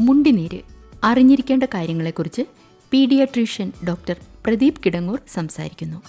മുണ്ടിനീര്. അറിഞ്ഞിരിക്കേണ്ട കാര്യങ്ങളെക്കുറിച്ച് paediatrician doctor Pradeep Kidangoor സംസാരിക്കുന്നു.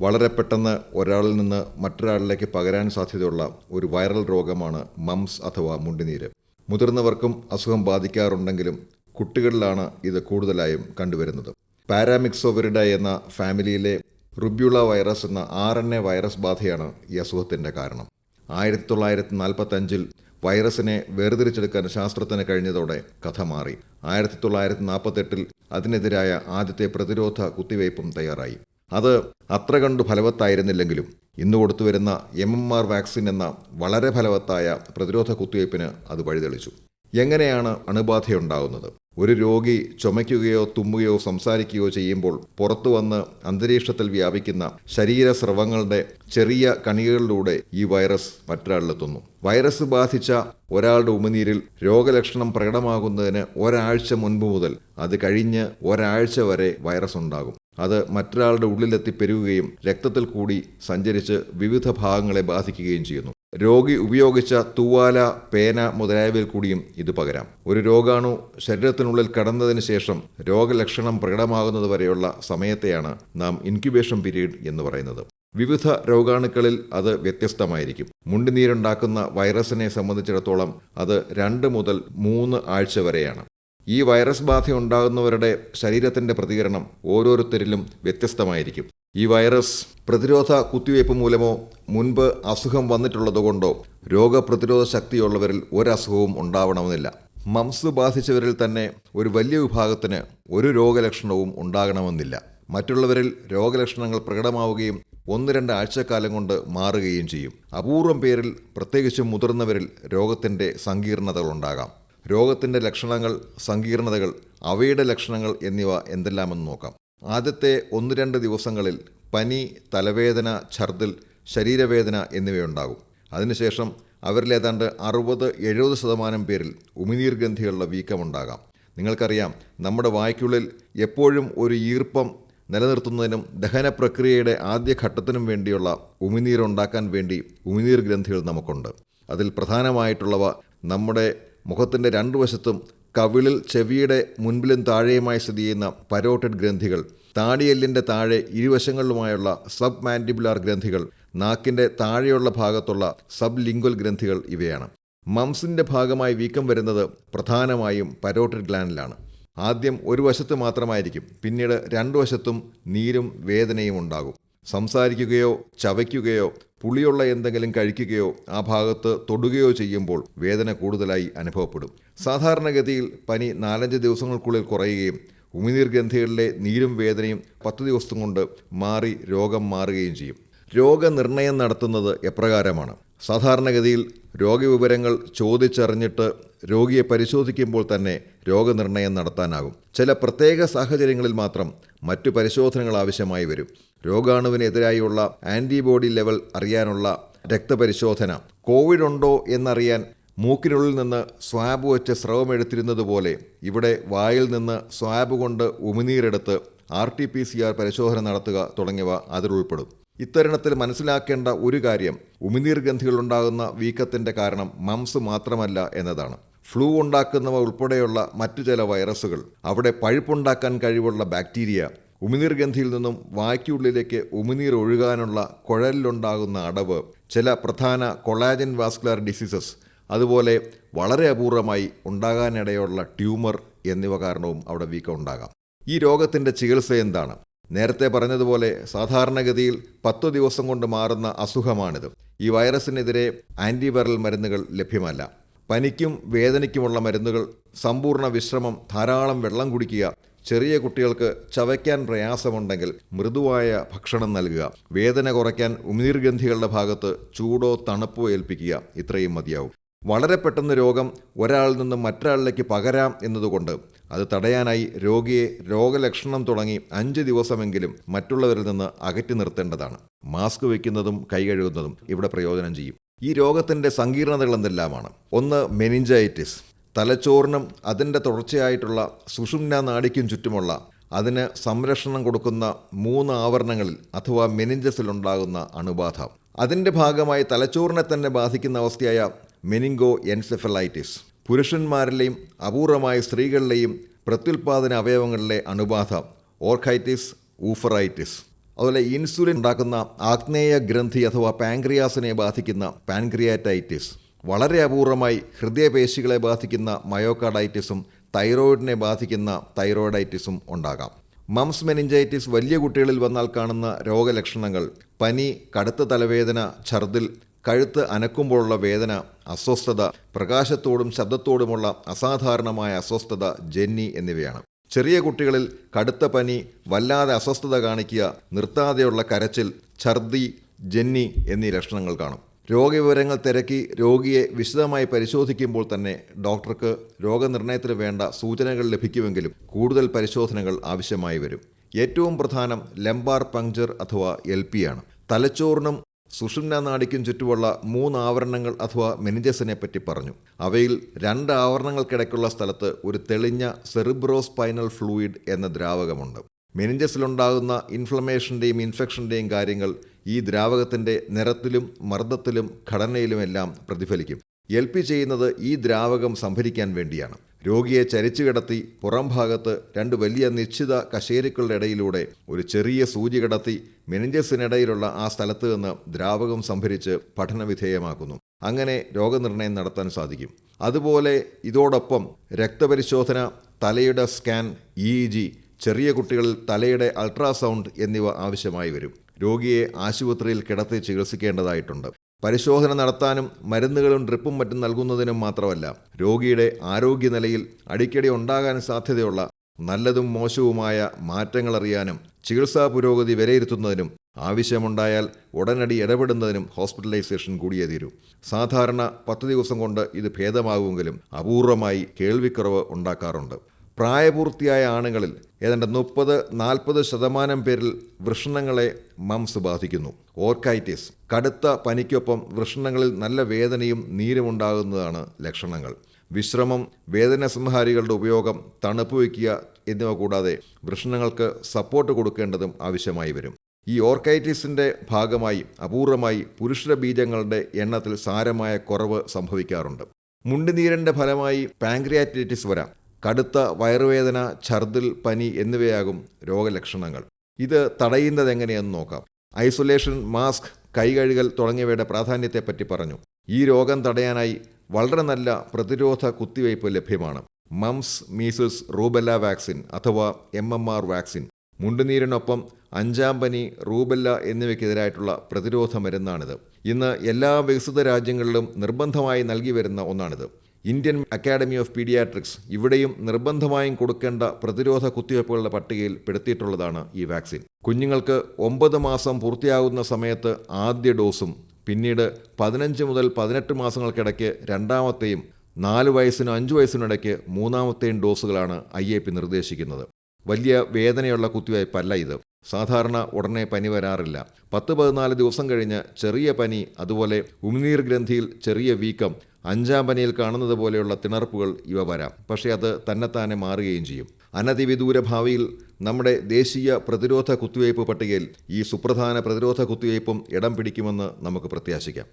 വളരെ പെട്ടെന്ന് ഒരാളിൽ നിന്ന് മറ്റൊരാളിലേക്ക് പകരാൻ സാധ്യതയുള്ള ഒരു വൈറൽ രോഗമാണ് മംസ് അഥവാ മുണ്ടിനീര്. മുതിർന്നവർക്കും അസുഖം ബാധിക്കാറുണ്ടെങ്കിലും കുട്ടികളിലാണ് ഇത് കൂടുതലായും കണ്ടുവരുന്നത്. പാരാമിക്സോവരിഡ എന്ന ഫാമിലിയിലെ റുബ്യുള വൈറസ് എന്ന ആർ എൻ എ വൈറസ് ബാധയാണ് ഈ അസുഖത്തിന്റെ കാരണം. ആയിരത്തി തൊള്ളായിരത്തി നാൽപ്പത്തഞ്ചിൽ വൈറസിനെ വേർതിരിച്ചെടുക്കാൻ ശാസ്ത്രത്തിന് കഴിഞ്ഞതോടെ കഥ മാറി. ആയിരത്തി തൊള്ളായിരത്തി നാൽപ്പത്തെട്ടിൽ അതിനെതിരായ ആദ്യത്തെ പ്രതിരോധ കുത്തിവയ്പും തയ്യാറായി. അത് അത്ര കണ്ടു ഫലവത്തായിരുന്നില്ലെങ്കിലും ഇന്ന് കൊടുത്തുവരുന്ന എം എം ആർ വാക്സിൻ എന്ന വളരെ ഫലവത്തായ പ്രതിരോധ കുത്തിവയ്പ്പിന് അത് വഴിതെളിച്ചു. എങ്ങനെയാണ് അണുബാധയുണ്ടാകുന്നത് ഒരു രോഗി ചുമയ്ക്കുകയോ തുമ്മുകയോ സംസാരിക്കുകയോ ചെയ്യുമ്പോൾ പുറത്തു വന്ന് അന്തരീക്ഷത്തിൽ വ്യാപിക്കുന്ന ശരീര ശരീരസ്രവങ്ങളുടെ ചെറിയ കണികകളിലൂടെ ഈ വൈറസ് മറ്റൊരാളിലെത്തുന്നു. വൈറസ് ബാധിച്ച ഒരാളുടെ ഉമിനീരിൽ രോഗലക്ഷണം പ്രകടമാകുന്നതിന് ഒരാഴ്ച മുൻപ് മുതൽ അത് കഴിഞ്ഞ് ഒരാഴ്ച വരെ വൈറസ് ഉണ്ടാകും. അത് മറ്റൊരാളുടെ ഉള്ളിലെത്തി പെരുകുകയും രക്തത്തിൽ കൂടി സഞ്ചരിച്ച് വിവിധ ഭാഗങ്ങളെ ബാധിക്കുകയും ചെയ്യുന്നു. രോഗി ഉപയോഗിച്ച തൂവാല പേന മുതലായവയിൽ കൂടിയും ഇത് പകരാം. ഒരു രോഗാണു ശരീരത്തിനുള്ളിൽ കടന്നതിന് ശേഷം രോഗലക്ഷണം പ്രകടമാകുന്നത് വരെയുള്ള സമയത്തെയാണ് നാം ഇൻക്യുബേഷൻ പീരീഡ് എന്ന് പറയുന്നത്. വിവിധ രോഗാണുക്കളിൽ അത് വ്യത്യസ്തമായിരിക്കും. മുണ്ടിനീരുണ്ടാക്കുന്ന വൈറസിനെ സംബന്ധിച്ചിടത്തോളം അത് രണ്ട് മുതൽ മൂന്ന് ആഴ്ച വരെയാണ്. ഈ വൈറസ് ബാധ ഉണ്ടാകുന്നവരുടെ ശരീരത്തിന്റെ പ്രതികരണം ഓരോരുത്തരിലും വ്യത്യസ്തമായിരിക്കും. ഈ വൈറസ് പ്രതിരോധ കുത്തിവയ്പ് മൂലമോ മുൻപ് അസുഖം വന്നിട്ടുള്ളതുകൊണ്ടോ രോഗപ്രതിരോധ ശക്തിയുള്ളവരിൽ ഒരസുഖവും ഉണ്ടാവണമെന്നില്ല. മംസ് ബാധിച്ചവരിൽ തന്നെ ഒരു വലിയ വിഭാഗത്തിന് ഒരു രോഗലക്ഷണവും ഉണ്ടാകണമെന്നില്ല. മറ്റുള്ളവരിൽ രോഗലക്ഷണങ്ങൾ പ്രകടമാവുകയും ഒന്ന് രണ്ട് ആഴ്ചക്കാലം കൊണ്ട് മാറുകയും ചെയ്യും. അപൂർവം പേരിൽ പ്രത്യേകിച്ചും മുതിർന്നവരിൽ രോഗത്തിന്റെ സങ്കീർണതകളുണ്ടാകാം. രോഗത്തിന്റെ ലക്ഷണങ്ങൾ സങ്കീർണതകൾ അവയുടെ ലക്ഷണങ്ങൾ എന്നിവ എന്തെല്ലാമെന്ന് നോക്കാം. ആദ്യത്തെ ഒന്ന് രണ്ട് ദിവസങ്ങളിൽ പനി തലവേദന ഛർദിൽ ശരീരവേദന എന്നിവയുണ്ടാകും. അതിനുശേഷം അവരിലേതാണ്ട് അറുപത് എഴുപത് ശതമാനം പേരിൽ ഉമിനീർ ഗ്രന്ഥികളുടെ വീക്കമുണ്ടാകാം. നിങ്ങൾക്കറിയാം നമ്മുടെ വായ്ക്കുള്ളിൽ എപ്പോഴും ഒരു ഈർപ്പം നിലനിർത്തുന്നതിനും ദഹന പ്രക്രിയയുടെ ആദ്യ ഘട്ടത്തിനും വേണ്ടിയുള്ള ഉമിനീർ ഉണ്ടാക്കാൻ വേണ്ടി ഉമിനീർ ഗ്രന്ഥികൾ നമുക്കുണ്ട്. അതിൽ പ്രധാനമായിട്ടുള്ളവ നമ്മുടെ മുഖത്തിന്റെ രണ്ടു വശത്തും കവിളിൽ ചെവിയുടെ മുൻപിലും താഴെയുമായി സ്ഥിതി ചെയ്യുന്ന പരോട്ടഡ് ഗ്രന്ഥികൾ താടിയെല്ലിന്റെ താഴെ ഇരുവശങ്ങളിലുമായുള്ള സബ് മാൻഡിബുലാർ ഗ്രന്ഥികൾ നാക്കിന്റെ താഴെയുള്ള ഭാഗത്തുള്ള സബ് ലിംഗ്വൽ ഗ്രന്ഥികൾ ഇവയാണ്. മംസിന്റെ ഭാഗമായി വീക്കം വരുന്നത് പ്രധാനമായും പരോട്ടഡ് ഗ്ലാൻഡിലാണ്. ആദ്യം ഒരു വശത്ത് മാത്രമായിരിക്കും പിന്നീട് രണ്ടു വശത്തും നീരും വേദനയും ഉണ്ടാകും. സംസാരിക്കുകയോ ചവയ്ക്കുകയോ പുളിയുള്ള എന്തെങ്കിലും കഴിക്കുകയോ ആ ഭാഗത്ത് തൊടുകയോ ചെയ്യുമ്പോൾ വേദന കൂടുതലായി അനുഭവപ്പെടും. സാധാരണഗതിയിൽ പനി നാലഞ്ച് ദിവസങ്ങൾക്കുള്ളിൽ കുറയുകയും ഉമിനീർ ഗ്രന്ഥികളിലെ നീരും വേദനയും പത്ത് ദിവസം കൊണ്ട് മാറി രോഗം മാറുകയും ചെയ്യും. രോഗനിർണയം നടത്തുന്നത് എപ്രകാരമാണ്? സാധാരണഗതിയിൽ രോഗവിവരങ്ങൾ ചോദിച്ചറിഞ്ഞിട്ട് രോഗിയെ പരിശോധിക്കുമ്പോൾ തന്നെ രോഗനിർണയം നടത്താനാകും. ചില പ്രത്യേക സാഹചര്യങ്ങളിൽ മാത്രം മറ്റു പരിശോധനകൾ ആവശ്യമായി വരും. രോഗാണുവിനെതിരായുള്ള ആന്റിബോഡി ലെവൽ അറിയാനുള്ള രക്തപരിശോധന കോവിഡ് ഉണ്ടോ എന്നറിയാൻ മൂക്കിനുള്ളിൽ നിന്ന് സ്വാബ് വെച്ച് സ്രവമെടുത്തിരുന്നത് പോലെ ഇവിടെ വായിൽ നിന്ന് സ്വാബ് കൊണ്ട് ഉമിനീരെടുത്ത് R T P C R പരിശോധന നടത്തുക തുടങ്ങിയവ അതിലുൾപ്പെടും ഇത്തരുണത്തിൽ മനസ്സിലാക്കേണ്ട ഒരു കാര്യം ഉമിനീർ ഗ്രന്ഥികളുണ്ടാകുന്ന വീക്കത്തിന്റെ കാരണം മംസ് മാത്രമല്ല എന്നതാണ്. ഫ്ലൂ ഉണ്ടാക്കുന്നവ ഉൾപ്പെടെയുള്ള മറ്റു ചില വൈറസുകൾ. അവിടെ പഴുപ്പുണ്ടാക്കാൻ കഴിവുള്ള ബാക്ടീരിയ. ഉമിനീർ ഗ്രന്ഥിയിൽ നിന്നും വായ്ക്കുള്ളിലേക്ക് ഉമിനീർ ഒഴുകാനുള്ള കുഴലിലുണ്ടാകുന്ന അടവ്. ചില പ്രധാന കൊളാജൻ വാസ്കുലർ ഡിസീസസ്. അതുപോലെ വളരെ അപൂർവമായി ഉണ്ടാകാനിടയുള്ള ട്യൂമർ എന്നിവ കാരണവും അവിടെ വീക്കം ഉണ്ടാകാം. ഈ രോഗത്തിന്റെ ചികിത്സ എന്താണ്? നേരത്തെ പറഞ്ഞതുപോലെ സാധാരണഗതിയിൽ പത്തു ദിവസം കൊണ്ട് മാറുന്ന അസുഖമാണിത്. ഈ വൈറസിനെതിരെ ആന്റിവൈറൽ മരുന്നുകൾ ലഭ്യമല്ല. പനിക്കും വേദനയ്ക്കുമുള്ള മരുന്നുകൾ സമ്പൂർണ വിശ്രമം ധാരാളം വെള്ളം കുടിക്കുക ചെറിയ കുട്ടികൾക്ക് ചവയ്ക്കാൻ പ്രയാസമുണ്ടെങ്കിൽ മൃദുവായ ഭക്ഷണം നൽകുക വേദന കുറയ്ക്കാൻ ഉമിനീർഗന്ധികളുടെ ഭാഗത്ത് ചൂടോ തണുപ്പോ ഏൽപ്പിക്കുക ഇത്രയും മതിയാവും. വളരെ പെട്ടെന്ന് രോഗം ഒരാളിൽ നിന്ന് മറ്റൊരാളിലേക്ക് പകരാം എന്നതുകൊണ്ട് അത് തടയാനായി രോഗിയെ രോഗലക്ഷണം തുടങ്ങി അഞ്ച് ദിവസമെങ്കിലും മറ്റുള്ളവരിൽ നിന്ന് അകറ്റി നിർത്തേണ്ടതാണ്. മാസ്ക് വയ്ക്കുന്നതും കൈ കഴുകുന്നതും ഇവിടെ പ്രയോജനം ചെയ്യും. ഈ രോഗത്തിന്റെ സങ്കീർണതകൾ എന്തെല്ലാമാണ് ഒന്ന് മെനിഞ്ചൈറ്റിസ്. തലച്ചോറിനും അതിന്റെ തുടർച്ചയായിട്ടുള്ള സുഷുമ്ന നാടിക്കും ചുറ്റുമുള്ള അതിന് സംരക്ഷണം കൊടുക്കുന്ന മൂന്ന് ആവരണങ്ങളിൽ അഥവാ മെനിഞ്ചസിലുണ്ടാകുന്ന അണുബാധ. അതിന്റെ ഭാഗമായി തലച്ചോറിനെ തന്നെ ബാധിക്കുന്ന അവസ്ഥയായ മെനിങ്കോ എൻസെഫലൈറ്റിസ് പുരുഷന്മാരിലെയും അപൂർവമായ സ്ത്രീകളിലെയും പ്രത്യുൽപാദന അവയവങ്ങളിലെ അണുബാധ ഓർക്കൈറ്റിസ് ഊഫറൈറ്റിസ്. അതുപോലെ ഇൻസുലിൻ ഉണ്ടാക്കുന്ന ആഗ്നേയ ഗ്രന്ഥി അഥവാ പാൻക്രിയാസിനെ ബാധിക്കുന്ന പാൻക്രിയാറ്റൈറ്റിസ്. വളരെ അപൂർവമായി ഹൃദയപേശികളെ ബാധിക്കുന്ന മയോകാർഡൈറ്റിസും തൈറോയിഡിനെ ബാധിക്കുന്ന തൈറോയിഡൈറ്റിസും ഉണ്ടാകാം. മംസ് മെനിഞ്ചൈറ്റിസ് വലിയ കുട്ടികളിൽ വന്നാൽ കാണുന്ന രോഗലക്ഷണങ്ങൾ പനി കടുത്ത തലവേദന ഛർദിൽ കഴുത്ത് അനക്കുമ്പോഴുള്ള വേദന അസ്വസ്ഥത പ്രകാശത്തോടും ശബ്ദത്തോടുമുള്ള അസാധാരണമായ അസ്വസ്ഥത ജെന്നി എന്നിവയാണ്. ചെറിയ കുട്ടികളിൽ കടുത്ത പനി വല്ലാതെ അസ്വസ്ഥത കാണിക്കുക നിർത്താതെയുള്ള കരച്ചിൽ ഛർദി ജെന്നി എന്നീ ലക്ഷണങ്ങൾ കാണും. രോഗവിവരങ്ങൾ തിരക്കി രോഗിയെ വിശദമായി പരിശോധിക്കുമ്പോൾ തന്നെ ഡോക്ടർക്ക് രോഗനിർണയത്തിന് വേണ്ട സൂചനകൾ ലഭിക്കുമെങ്കിലും കൂടുതൽ പരിശോധനകൾ ആവശ്യമായി വരും. ഏറ്റവും പ്രധാനം ലംബാർ പങ്ചർ അഥവാ എൽ പി ആണ്. തലച്ചോറിനും സുഷുമ്ന നാടിക്കും ചുറ്റുമുള്ള മൂന്ന് ആവരണങ്ങൾ അഥവാ മെനിജസിനെ പറ്റി പറഞ്ഞു. അവയിൽ രണ്ട് ആവരണങ്ങൾക്കിടയ്ക്കുള്ള സ്ഥലത്ത് ഒരു തെളിഞ്ഞ സെറിബ്രോസ്പൈനൽ ഫ്ലൂയിഡ് എന്ന ദ്രാവകമുണ്ട്. മെനിഞ്ചസിലുണ്ടാകുന്ന ഇൻഫ്ലമേഷന്റെയും ഇൻഫെക്ഷന്റെയും കാര്യങ്ങൾ ഈ ദ്രാവകത്തിന്റെ നിറത്തിലും മർദ്ദത്തിലും ഘടനയിലുമെല്ലാം പ്രതിഫലിക്കും. എൽ പി ചെയ്യുന്നത് ഈ ദ്രാവകം സംഭരിക്കാൻ വേണ്ടിയാണ്. രോഗിയെ ചരിച്ചു കിടത്തി പുറം ഭാഗത്ത് രണ്ട് വലിയ നിശ്ചിത കശേരുക്കളുടെ ഇടയിലൂടെ ഒരു ചെറിയ സൂചി കിടത്തി മെനിഞ്ചസിനിടയിലുള്ള ആ സ്ഥലത്ത് നിന്ന് ദ്രാവകം സംഭരിച്ച് പഠനവിധേയമാക്കുന്നു. അങ്ങനെ രോഗനിർണയം നടത്താൻ സാധിക്കും. അതുപോലെ ഇതോടൊപ്പം രക്തപരിശോധന തലയുടെ സ്കാൻ ഇ ജി ചെറിയ കുട്ടികളിൽ തലയുടെ അൾട്രാസൗണ്ട് എന്നിവ ആവശ്യമായി വരും. രോഗിയെ ആശുപത്രിയിൽ കിടത്തി ചികിത്സിക്കേണ്ടതായിട്ടുണ്ട്. പരിശോധന നടത്താനും മരുന്നുകളും ഡ്രിപ്പും മറ്റും നൽകുന്നതിനും മാത്രമല്ല രോഗിയുടെ ആരോഗ്യനിലയിൽ അടിക്കടി ഉണ്ടാകാൻ സാധ്യതയുള്ള നല്ലതും മോശവുമായ മാറ്റങ്ങൾ അറിയാനും ചികിത്സാ പുരോഗതി വിലയിരുത്തുന്നതിനും ആവശ്യമുണ്ടായാൽ ഉടനടി ഇടപെടുന്നതിനും ഹോസ്പിറ്റലൈസേഷൻ കൂടിയേ തീരൂ. സാധാരണ പത്ത് ദിവസം കൊണ്ട് ഇത് ഭേദമാകുമെങ്കിലും അപൂർവമായി കേൾവിക്കുറവ് ഉണ്ടാക്കാറുണ്ട്. പ്രായപൂർത്തിയായ ആണുങ്ങളിൽ ഏതാണ്ട് മുപ്പത് നാൽപ്പത് ശതമാനം പേരിൽ വൃഷണങ്ങളെ മംസ് ബാധിക്കുന്നു. ഓർക്കൈറ്റിസ് കടുത്ത പനിക്കൊപ്പം വൃഷണങ്ങളിൽ നല്ല വേദനയും നീരുമുണ്ടാകുന്നതാണ് ലക്ഷണങ്ങൾ. വിശ്രമം വേദന സംഹാരികളുടെ ഉപയോഗം തണുപ്പ് വയ്ക്കുക എന്നിവ കൂടാതെ വൃഷണങ്ങൾക്ക് സപ്പോർട്ട് കൊടുക്കേണ്ടതും ആവശ്യമായി വരും. ഈ ഓർക്കൈറ്റിസിന്റെ ഭാഗമായി അപൂർവമായി പുരുഷ ബീജങ്ങളുടെ എണ്ണത്തിൽ സാരമായ കുറവ് സംഭവിക്കാറുണ്ട്. മുണ്ടുനീരന്റെ ഫലമായി പാങ്ക്രിയാറ്റൈറ്റിസ് വരാം. കടുത്ത വയറുവേദന ഛർദിൽ പനി എന്നിവയാകും രോഗലക്ഷണങ്ങൾ. ഇത് തടയുന്നത് എങ്ങനെയെന്ന് നോക്കാം. ഐസൊലേഷൻ മാസ്ക് കൈകഴുകൽ തുടങ്ങിയവയുടെ പ്രാധാന്യത്തെപ്പറ്റി പറഞ്ഞു. ഈ രോഗം തടയാനായി വളരെ നല്ല പ്രതിരോധ കുത്തിവയ്പ് ലഭ്യമാണ്. മംസ് മീസിൽസ് റൂബെല്ല വാക്സിൻ അഥവാ എം എം ആർ വാക്സിൻ മുണ്ടുനീരിനൊപ്പം അഞ്ചാം പനി റൂബെല്ല എന്നിവയ്ക്കെതിരായിട്ടുള്ള പ്രതിരോധ മരുന്നാണിത്. ഇന്ന് എല്ലാ വികസിത രാജ്യങ്ങളിലും നിർബന്ധമായി നൽകി വരുന്ന ഒന്നാണിത്. ഇന്ത്യൻ അക്കാഡമി ഓഫ് പീഡിയാട്രിക്സ് ഇവിടെയും നിർബന്ധമായും കൊടുക്കേണ്ട പ്രതിരോധ കുത്തിവയ്പ്പുകളുടെ പട്ടികയിൽ പെടുത്തിയിട്ടുള്ളതാണ് ഈ വാക്സിൻ. കുഞ്ഞുങ്ങൾക്ക് ഒമ്പത് മാസം പൂർത്തിയാകുന്ന സമയത്ത് ആദ്യ ഡോസും പിന്നീട് പതിനഞ്ച് മുതൽ പതിനെട്ട് മാസങ്ങൾക്കിടയ്ക്ക് രണ്ടാമത്തെയും നാല് വയസ്സിനും അഞ്ച് വയസ്സിനും ഇടയ്ക്ക് മൂന്നാമത്തെയും ഡോസുകളാണ് ഐ എ പി നിർദ്ദേശിക്കുന്നത്. വലിയ വേദനയുള്ള കുത്തിവയ്പ്പല്ല ഇത്. സാധാരണ ഉടനെ പനി വരാറില്ല. പത്ത് പതിനാല് ദിവസം കഴിഞ്ഞ് ചെറിയ പനി അതുപോലെ ഉമിനീർ ഗ്രന്ഥിയിൽ ചെറിയ വീക്കം അഞ്ചാം പനിയിൽ കാണുന്നത് പോലെയുള്ള തിണർപ്പുകൾ ഇവ വരാം. പക്ഷേ അത് തന്നെത്താനെ മാറുകയും ചെയ്യും. അനതിവിദൂര ഭാവിയിൽ നമ്മുടെ ദേശീയ പ്രതിരോധ കുത്തിവയ്പ് പട്ടികയിൽ ഈ സുപ്രധാന പ്രതിരോധ കുത്തിവയ്പും ഇടം പിടിക്കുമെന്ന് നമുക്ക് പ്രത്യാശിക്കാം.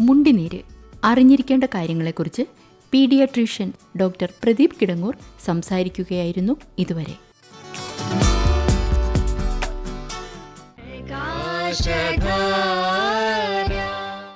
മുണ്ടിനീര്. അറിഞ്ഞിരിക്കേണ്ട കാര്യങ്ങളെക്കുറിച്ച് പീഡിയാട്രീഷ്യൻ ഡോക്ടർ പ്രദീപ് കിടങ്ങൂർ സംസാരിക്കുകയായിരുന്നു ഇതുവരെ. Shagha